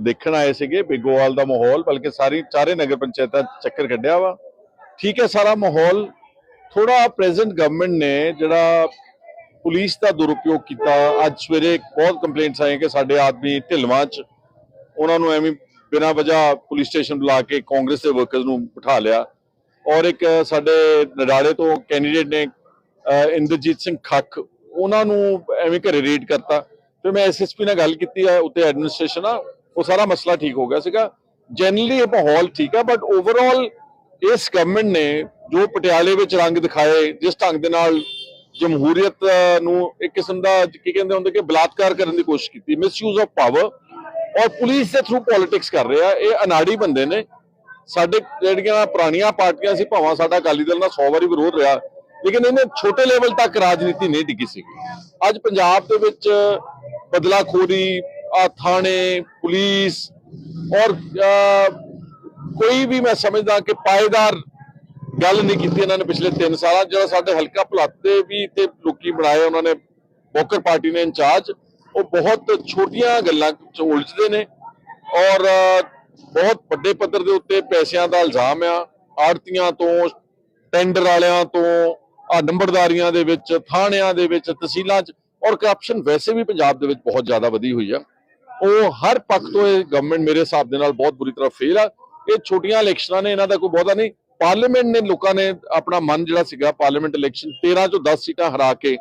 ਦੇਖਣ ਆਏ ਸੀਗੇ ਬਿੱਗੋਵਾਲ ਦਾ ਮਾਹੌਲ, ਬਲਕਿ ਸਾਰੀ ਚਾਰੇ ਨਗਰ ਪੰਚਾਇਤਾਂ ਚੱਕਰ ਕੱਢਿਆ ਵਾ। ਠੀਕ ਹੈ, ਸਾਰਾ ਮਾਹੌਲ ਥੋੜਾ ਪ੍ਰੈਜ਼ੈਂਟ ਗਵਰਨਮੈਂਟ ਨੇ ਜਿਹੜਾ ਪੁਲਿਸ ਦਾ ਦੁਰਉਪਯੋਗ ਕੀਤਾ। ਅੱਜ ਸਵੇਰੇ ਬਹੁਤ ਕੰਪਲੇਂਟਸ ਆਏ ਕਿ ਸਾਡੇ ਆਦਮੀ ਢਿਲਵਾਂ 'ਚ, ਉਹਨਾਂ ਨੂੰ ਐਵੇਂ ਬਿਨਾਂ ਵਜ੍ਹਾ ਪੁਲਿਸ ਸਟੇਸ਼ਨ ਬੁਲਾ ਕੇ ਕਾਂਗਰਸ ਦੇ ਵਰਕਰਸ ਨੂੰ ਬਿਠਾ ਲਿਆ। ਔਰ ਇੱਕ ਸਾਡੇ ਨਡਾਲੇ ਤੋਂ ਕੈਂਡੀਡੇਟ ਨੇ ਇੰਦਰਜੀਤ ਸਿੰਘ ਖੱਖ, ਉਹਨਾਂ ਨੂੰ ਐਵੇਂ ਘਰੇ ਰੇਡ ਕਰਤਾ। ਫਿਰ ਮੈਂ ਐਸਐਸਪੀ ਨਾਲ ਗੱਲ ਕੀਤੀ ਹੈ ਉੱਤੇ ਐਡਮਿਨਿਸਟ੍ਰੇਸ਼ਨ ਆ ਉਹ ਸਾਰਾ ਮਸਲਾ ਠੀਕ ਹੋ ਗਿਆ ਸੀਗਾ। ਜਨਰਲੀ ਇਹ ਮਾਹੌਲ ਠੀਕ ਹੈ ਬਟ ਓਵਰਆਲ ਇਸ ਗਵਰਨਮੈਂਟ ਨੇ ਜੋ ਪਟਿਆਲੇ ਵਿੱਚ ਰੰਗ ਦਿਖਾਏ, ਜਿਸ ਢੰਗ ਦੇ ਨਾਲ ਜਮਹੂਰੀਅਤ ਨੂੰ ਇੱਕ ਕਿਸਮ ਦਾ ਕੀ ਕਹਿੰਦੇ ਹੁੰਦੇ ਕਿ ਬਲਾਤਕਾਰ ਕਰਨ ਦੀ ਕੋਸ਼ਿਸ਼ ਕੀਤੀ ਮਿਸਯੂਜ਼ ਆਫ ਪਾਵਰ ਔਰ ਪੁਲਿਸ ਦੇ ਥਰੂ ਪੋਲਿਟਿਕਸ ਕਰ ਰਿਹਾ। ਇਹ ਅਨਾੜੀ ਬੰਦੇ ਨੇ। ਸਾਡੇ ਜਿਹੜੀਆਂ ਪੁਰਾਣੀਆਂ ਪਾਰਟੀਆਂ ਸੀ, ਭਾਵਾਂ ਸਾਡਾ ਅਕਾਲੀ ਦਲ ਨਾਲ 100 ਵਾਰੀ ਵਿਰੋਧ ਰਿਹਾ, ਲੇਕਿਨ ਇਹਨੇ ਛੋਟੇ ਲੈਵਲ ਤੱਕ ਰਾਜਨੀਤੀ ਨਹੀਂ ਡਿੱਗੀ ਸੀ ਅੱਜ ਪੰਜਾਬ ਦੇ ਵਿੱਚ ਬਦਲਾਖੋਰੀ ਆ ਥਾਣੇ ਪੁਲਿਸ ਔਰ ਕੋਈ ਵੀ ਮੈਂ ਸਮਝਦਾ ਕਿ ਪਾਏਦਾਰ ਗੱਲ ਨਹੀਂ ਕੀਤੀ ਇਹਨਾਂ ਨੇ ਪਿਛਲੇ 3 ਸਾਲਾਂ ਜਿਹੜਾ ਸਾਡੇ ਹਲਕਾ ਭੁਲੱਤੇ ਵੀ ਤੇ ਲੋਕੀ ਬਣਾਏ, ਉਹਨਾਂ ਨੇ ਬੋਕਰ ਪਾਰਟੀ ਨੇ ਇੰਚਾਰਜ, ਉਹ ਬਹੁਤ ਛੋਟੀਆਂ ਗੱਲਾਂ 'ਚ ਉਲਝਦੇ ਨੇ ਔਰ ਬਹੁਤ ਵੱਡੇ ਪੱਧਰ ਦੇ ਉੱਤੇ ਪੈਸਿਆਂ ਦਾ ਇਲਜ਼ਾਮ ਆ। ਆੜਤੀਆਂ ਤੋਂ, ਟੈਂਡਰ ਵਾਲਿਆਂ ਤੋਂ, ਆ ਨੰਬਰਦਾਰੀਆਂ ਦੇ ਵਿੱਚ, ਥਾਣਿਆਂ ਦੇ ਵਿੱਚ, ਤਹਿਸੀਲਾਂ 'ਚ ਔਰ ਕਰਪਸ਼ਨ ਵੈਸੇ ਵੀ ਪੰਜਾਬ ਦੇ ਵਿੱਚ ਬਹੁਤ ਜ਼ਿਆਦਾ ਵਧੀ ਹੋਈ ਆ। ਉਹ ਹਰ ਪੱਖ ਤੋਂ ਇਹ ਗਵਰਨਮੈਂਟ ਮੇਰੇ ਹਿਸਾਬ ਦੇ ਨਾਲ ਬਹੁਤ ਬੁਰੀ ਤਰ੍ਹਾਂ ਫੇਲ ਆ। ਇਹ ਛੋਟੀਆਂ ਇਲੈਕਸ਼ਨਾਂ ਨੇ ਇਹਨਾਂ ਦਾ ਕੋਈ ਬਹੁਤਾ ਨਹੀਂ। ਪਾਰਲੀਮੈਂਟ ਨੇ ਲੋਕਾਂ ਨੇ ਆਪਣਾ ਮਨ ਜਿਹੜਾ ਸੀਗਾ ਪਾਰਲੀਮੈਂਟ ਇਲੈਕਸ਼ਨ 13 ਚੋਂ 10 ਸੀਟਾਂ ਹਰਾ ਕੇ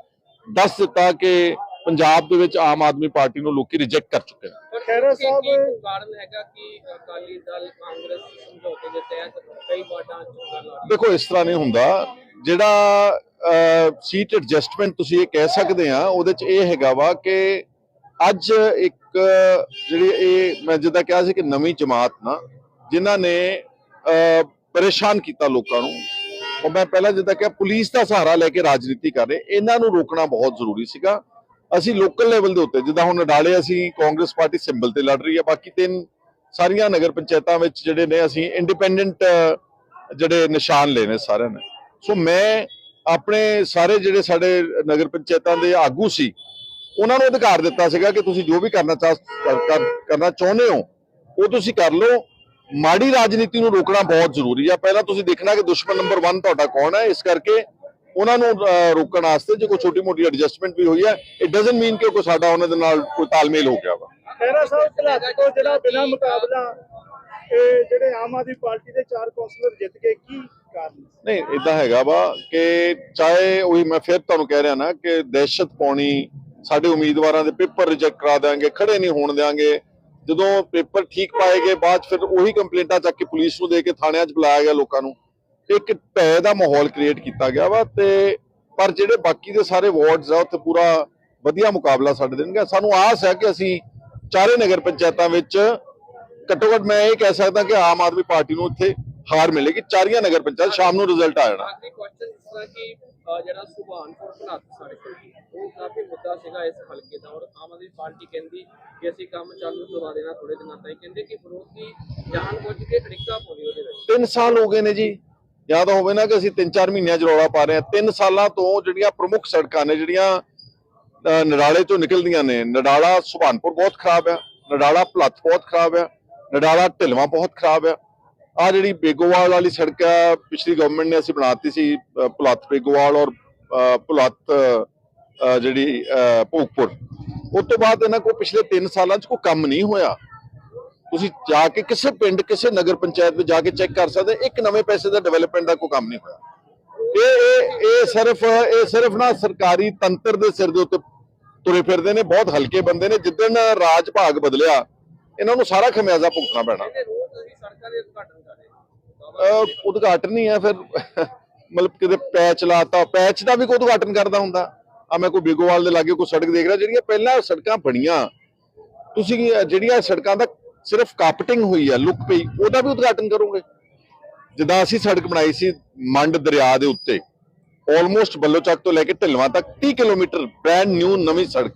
ਦੱਸ ਦਿੱਤਾ ਕਿ ਪੰਜਾਬ ਦੇ ਵਿੱਚ ਆਮ ਆਦਮੀ ਪਾਰਟੀ ਨੂੰ ਲੋਕੀ ਰਿਜੈਕਟ ਕਰ ਚੁੱਕੇ ਨੇ। ਪਰ ਖਹਿਰਾ ਕੀ- ਸਾਹਿਬ- ਕਾਰਨ ਹੈਗਾ ਕਿ ਅਕਾਲੀ ਦਲ ਕਾਂਗਰਸ ਸਮਝੌਤੇ ਦੇ ਤਹਿਤ ਕਈ ਵਾਰਡਾਂ ਚੋਣਾਂ ਦੇਖੋ ਇਸ ਤਰ੍ਹਾਂ ਨਹੀਂ ਹੁੰਦਾ। ਜਿਹੜਾ ਸੀਟ ਐਡਜਸਟਮੈਂਟ ਤੁਸੀਂ ਇਹ ਕਹਿ ਸਕਦੇ ਆ ਉਹਦੇ ਚ ਇਹ ਹੈਗਾ ਵਾ ਕਿ ਅੱਜ ਇੱਕ, ਜਿਹੜੀ ਇਹ ਮੈਂ ਜਿੱਦਾਂ ਕਿਹਾ ਸੀ ਕਿ ਨਵੀਂ ਜਮਾਤ ਨਾ, ਜਿਨ੍ਹਾਂ ਨੇ ਪਰੇਸ਼ਾਨ ਕੀਤਾ ਲੋਕਾਂ ਨੂੰ। ਉਹ ਮੈਂ ਪਹਿਲਾਂ ਜਿੱਦਾਂ ਕਿਹਾ, ਪੁਲਿਸ ਦਾ ਸਹਾਰਾ ਲੈ ਕੇ ਰਾਜਨੀਤੀ ਕਰ ਰਹੇ। ਇਹਨਾਂ ਨੂੰ ਰੋਕਣਾ ਬਹੁਤ ਜ਼ਰੂਰੀ ਸੀਗਾ। ਅਸੀਂ ਲੋਕਲ ਲੈਵਲ ਦੇ ਉੱਤੇ, ਜਿੱਦਾਂ ਹੁਣ ਨਡਾਲੇ ਅਸੀਂ ਕਾਂਗਰਸ ਪਾਰਟੀ ਸਿੰਬਲ ਤੇ ਲੜ ਰਹੀ ਹੈ ਬਾਕੀ ਤਿੰਨ ਸਾਰੀਆਂ ਨਗਰ ਪੰਚਾਇਤਾਂ ਵਿੱਚ ਜਿਹੜੇ ਨੇ, ਅਸੀਂ ਇੰਡੀਪੈਂਡੈਂਟ ਜਿਹੜੇ ਨਿਸ਼ਾਨ ਲੈਣੇ ਸਾਰਿਆਂ ਨੇ। ਸੋ ਮੈਂ ਆਪਣੇ ਸਾਰੇ ਜਿਹੜੇ ਸਾਡੇ ਨਗਰ ਪੰਚਾਇਤਾਂ ਦੇ ਆਗੂ ਸੀ ਉਹਨਾਂ ਨੂੰ ਅਧਿਕਾਰ ਦਿੱਤਾ ਸੀਗਾ ਕਿ ਤੁਸੀਂ ਜੋ ਵੀ ਕਰਨਾ ਚਾਹ ਕਰ- ਕਰ- ਕਰਨਾ ਚਾਹੁੰਦੇ ਹੋ ਉਹ ਤੁਸੀਂ ਕਰ ਲਓ। ਮਾੜੀ ਰਾਜਨੀਤੀ ਨੂੰ ਰੋਕਣਾ ਬਹੁਤ ਜ਼ਰੂਰੀ ਆ। ਪਹਿਲਾਂ ਤੁਸੀਂ ਦੇਖਣਾ ਕਿ ਦੁਸ਼ਮਣ ਨੰਬਰ 1 ਤੁਹਾਡਾ ਕੌਣ ਹੈ। ਇਸ ਕਰਕੇ ਉਹਨਾਂ ਨੂੰ ਰੋਕਣ ਵਾਸਤੇ ਜੇ ਕੋਈ ਛੋਟੀ ਮੋਟੀ ਐਡਜਸਟਮੈਂਟ ਵੀ ਹੋਈ ਹੈ ਇਟ ਡਸਨਟ ਮੀਨ ਕਿ ਕੋਈ ਸਾਡਾ ਉਹਨਾਂ ਦੇ ਨਾਲ ਕੋਈ ਤਾਲਮੇਲ ਹੋ ਗਿਆ ਵਾ। ਖਹਿਰਾ ਸਾਹਿਬ ਭਲਾਕ ਤੋਂ ਜਿਹੜਾ ਬਿਨਾਂ ਮੁਕਾਬਲਾ ਇਹ ਜਿਹੜੇ ਆਮ ਆਦਮੀ ਪਾਰਟੀ ਦੇ ਚਾਰ ਕੌਂਸਲਰ ਜਿੱਤ ਗਏ ਕੀ ਕਾਰਨ? ਨਹੀਂ ਇਦਾਂ ਹੈਗਾ ਵਾ ਕਿ ਚਾਹੇ ਉਹੀ ਮੈਂ ਫਿਰ ਤੁਹਾਨੂੰ ਕਹਿ ਰਿਹਾ ਨਾ ਕਿ ਦਹਿਸ਼ਤ ਪਾਉਣੀ ਸਾਡੇ ਉਮੀਦਵਾਰਾਂ ਦੇ ਪੇਪਰ ਰਿਜੈਕਟ ਕਰਾ ਦੇਾਂਗੇ ਖੜੇ ਨਹੀਂ ਹੋਣ ਦੇਾਂਗੇ ਜਦੋਂ ਪੇਪਰ ਠੀਕ ਪਾਏਗੇ ਬਾਅਦ ਫਿਰ ਉਹੀ ਕੰਪਲੇਂਟਾਂ ਚੱਕ ਕੇ ਪੁਲਿਸ ਨੂੰ ਦੇ ਕੇ ਥਾਣਿਆਂ 'ਚ ਬੁਲਾਇਆ ਗਿਆ ਲੋਕਾਂ ਨੂੰ। ਇੱਕ ਭੈ ਦਾ ਮਾਹੌਲ ਕ੍ਰੀਏਟ ਕੀਤਾ ਗਿਆ ਵਾ ਤੇ ਪਰ ਜਿਹੜੇ ਬਾਕੀ ਦੇ ਸਾਰੇ ਵਾਰਡਸ ਆ, ਉੱਥੇ ਪੂਰਾ ਵਧੀਆ ਮੁਕਾਬਲਾ ਸਾਡੇ ਦੇਣਗੇ ਸਾਨੂੰ ਆਸ ਹੈ ਕਿ ਅਸੀਂ ਚਾਰੇ ਨਗਰ ਪੰਚਾਇਤਾਂ ਵਿੱਚ ਘੱਟੋ ਘੱਟ ਮੈਂ ਇਹ ਕਹਿ ਸਕਦਾ ਕਿ ਆਮ ਆਦਮੀ ਪਾਰਟੀ ਨੂੰ ਇੱਥੇ ਹਾਰ ਮਿਲੇਗੀ। ਚਾਰੀਆਂ ਨਗਰ ਪੰਚਾਇਤ ਸ਼ਾਮ ਨੂੰ ਰਿਜ਼ਲਟ ਆ ਜਾਣਾ। ਤਰ੍ਹਾਂ ਕਿ ਜਿਹੜਾ ਸੁਭਾਨਪੁਰ ਭਲਾਕ ਸੜਕ ਉਹ ਕਾਫੀ ਮੁੱਦਾ ਸੀਗਾ ਇਸ ਹਲਕੇ ਦਾ ਔਰ ਆਮ ਆਦਮੀ ਪਾਰਟੀ ਕਹਿੰਦੀ ਕਿ ਅਸੀਂ ਕੰਮ ਚਾਲੂ ਕਰਵਾ ਦੇਣਾ ਥੋੜੇ ਦਿਨਾਂ ਤਾਈਂ। ਕਹਿੰਦੇ ਕਿ ਵਿਰੋਧੀ ਜਾਣ ਬੁੱਝ ਕੇ ਅੜਿੱਕਾ ਪਾਉਂਦੇ ਉਹਦੇ ਵਿੱਚ। ਤਿੰਨ ਸਾਲ ਹੋ ਗਏ ਨੇ ਜੀ। ਜਾਂ ਤਾਂ ਹੋਵੇ ਨਾ ਕਿ ਅਸੀਂ 3-4 ਮਹੀਨਿਆਂ 'ਚ ਰੌਲਾ ਪਾ ਰਹੇ ਹਾਂ। ਤਿੰਨ ਸਾਲਾਂ ਤੋਂ ਜਿਹੜੀਆਂ ਪ੍ਰਮੁੱਖ ਸੜਕਾਂ ਨੇ ਜਿਹੜੀਆਂ ਅਹ, ਨਡਾਲੇ ਤੋਂ ਨਿਕਲਦੀਆਂ ਨੇ ਨਡਾਲਾ ਸੁਭਾਨਪੁਰ ਬਹੁਤ ਖਰਾਬ ਆ ਨਡਾਲਾ ਭਲੱਥ ਬਹੁਤ ਖਰਾਬ ਆ ਨਡਾਲਾ ਢਿਲਵਾਂ ਬਹੁਤ ਖਰਾਬ ਆ। ਆ ਜਿਹੜੀ ਬੇਗੋਵਾਲ ਵਾਲੀ ਸੜਕ ਆ ਪਿਛਲੀ ਗਵਰਨਮੈਂਟ ਨੇ ਅਸੀਂ ਬਣਾਤੀ ਸੀ ਅਹ, ਭੁਲੱਥ ਬੇਗੋਵਾਲ ਔਰ ਅਹ, ਜਿਹੜੀ ਅਹ, ਭੋਗਪੁਰ। ਉਸ ਤੋਂ ਬਾਅਦ ਇਹਨਾਂ ਕੋਲ ਪਿਛਲੇ 3 ਸਾਲਾਂ 'ਚ ਕੋਈ ਕੰਮ ਨਹੀਂ ਹੋਇਆ। ਤੁਸੀਂ ਜਾ ਕੇ ਕਿਸੇ ਪਿੰਡ ਕਿਸੇ ਨਗਰ ਪੰਚਾਇਤ ਵਿੱਚ ਜਾ ਕੇ ਚੈੱਕ ਕਰ ਸਕਦੇ ਇੱਕ ਨਵੇਂ ਪੈਸੇ ਦਾ ਡਿਵੈਲਪਮੈਂਟ ਦਾ ਕੋਈ ਕੰਮ ਨਹੀਂ ਹੋਇਆ। ਇਹ ਇਹ ਇਹ ਸਿਰਫ ਇਹ ਸਿਰਫ ਨਾ ਸਰਕਾਰੀ ਤੰਤਰ ਦੇ ਸਿਰ ਦੇ ਉੱਤੇ ਤੁਰੇ ਫਿਰਦੇ ਨੇ ਬਹੁਤ ਹਲਕੇ ਬੰਦੇ ਨੇ। ਜਿੱਦਣ ਰਾਜ ਭਾਗ ਬਦਲਿਆ ਇਹਨਾਂ ਨੂੰ ਸਾਰਾ ਖਮਿਆਜ਼ਾ ਭੁਗਤਣਾ ਪੈਣਾ। ਸੜਕਾਂ ਦੇ ਉਦਘਾਟਨ ਕਰ ਉਦਘਾਟਨ ਹੀ ਹੈ, ਫਿਰ ਮਤਲਬ ਕਿਤੇ ਪੈਚ ਲਾਤਾ, ਪੈਚ ਦਾ ਵੀ ਕੋਈ ਉਦਘਾਟਨ ਕਰਦਾ ਹੁੰਦਾ। ਆ ਮੈਂ ਕੋਈ ਬਿਗੋਵਾਲ ਦੇ ਲਾਗੇ ਕੋਈ ਸੜਕ ਦੇਖ ਰਿਹਾ, ਜਿਹੜੀਆਂ ਪਹਿਲਾਂ ਸੜਕਾਂ ਬਣੀਆਂ, ਤੁਸੀਂ ਜਿਹੜੀਆਂ ਸੜਕਾਂ ਦਾ ਸਿਰਫ ਕਾਪਟਿੰਗ ਹੋਈ ਆ, ਲੁੱਕ ਪਈ, ਉਹਦਾ ਵੀ ਉਦਘਾਟਨ ਕਰੋਗੇ? ਜਿੱਦਾਂ ਅਸੀਂ ਸੜਕ ਬਣਾਈ ਸੀ ਮੰਡ ਦਰਿਆ ਦੇ ਉੱਤੇ ਆਲਮੋਸਟ ਬੱਲੋਚੱਕ ਤੋਂ ਲੈ ਕੇ ਢਿਲਵਾਂ ਤੱਕ 30 ਕਿਲੋਮੀਟਰ ਬ੍ਰੈਂਡ ਨਿਊ ਨਵੀਂ ਸੜਕ,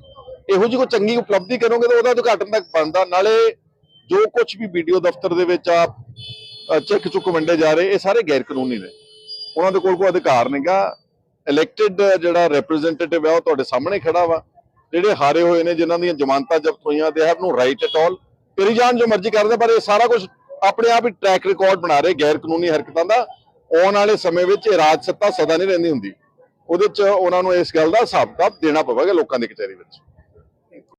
ਇਹੋ ਜਿਹੀ ਕੋਈ ਚੰਗੀ ਉਪਲਬਧੀ ਕਰੋਗੇ ਤਾਂ ਉਹਦਾ ਉਦਘਾਟਨ ਤੱਕ ਬਣਦਾ, ਨਾਲੇ ਜੋ ਕੁਝ ਵੀ ਵੀਡੀਓ ਦਫ਼ਤਰ ਦੇ ਵਿੱਚ ਆ ਚੈੱਕ ਚੁੱਕ ਵੰਡੇ ਜਾ ਰਹੇ, ਇਹ ਸਾਰੇ ਗੈਰ ਕਾਨੂੰਨੀ ਨੇ। ਉਹਨਾਂ ਦੇ ਕੋਲ ਕੋਈ ਅਧਿਕਾਰ ਨਹੀਂਗਾ। ਇਲੈਕਟਿਡ ਜਿਹੜਾ ਰਿਪਰੈਜ਼ੈਂਟੇਟਿਵ ਹੈ ਉਹ ਤੁਹਾਡੇ ਸਾਹਮਣੇ ਖੜਾ ਵਾ। ਜਿਹੜੇ ਹਾਰੇ ਹੋਏ ਨੇ, ਜਿਨ੍ਹਾਂ ਦੀਆਂ ਜ਼ਮਾਨਤਾਂ ਜ਼ਬਤ ਹੋਈਆਂ they have no right at all ਤੇਰੀ ਜਾਨ ਜੋ ਮਰਜ਼ੀ ਕਰਦੇ ਪਰ ਇਹ ਸਾਰਾ ਕੁਝ ਆਪਣੇ ਆਪ ਹੀ ਟਰੈਕ ਰਿਕਾਰਡ ਬਣਾ ਰਹੇ ਗੈਰ ਕਾਨੂੰਨੀ ਹਰਕਤਾਂ ਦਾ। ਆਉਣ ਵਾਲੇ ਸਮੇਂ ਵਿੱਚ ਇਹ ਰਾਜ ਸੱਤਾ ਸਦਾ ਨਹੀਂ ਰਹਿੰਦੀ ਹੁੰਦੀ। ਉਹਦੇ ਚ ਉਹਨਾਂ ਨੂੰ ਇਸ ਗੱਲ ਦਾ ਹਿਸਾਬ ਕਿਤਾਬ ਦੇਣਾ ਪਵੇਗਾ ਲੋਕਾਂ ਦੀ ਕਚਹਿਰੀ ਵਿੱਚ।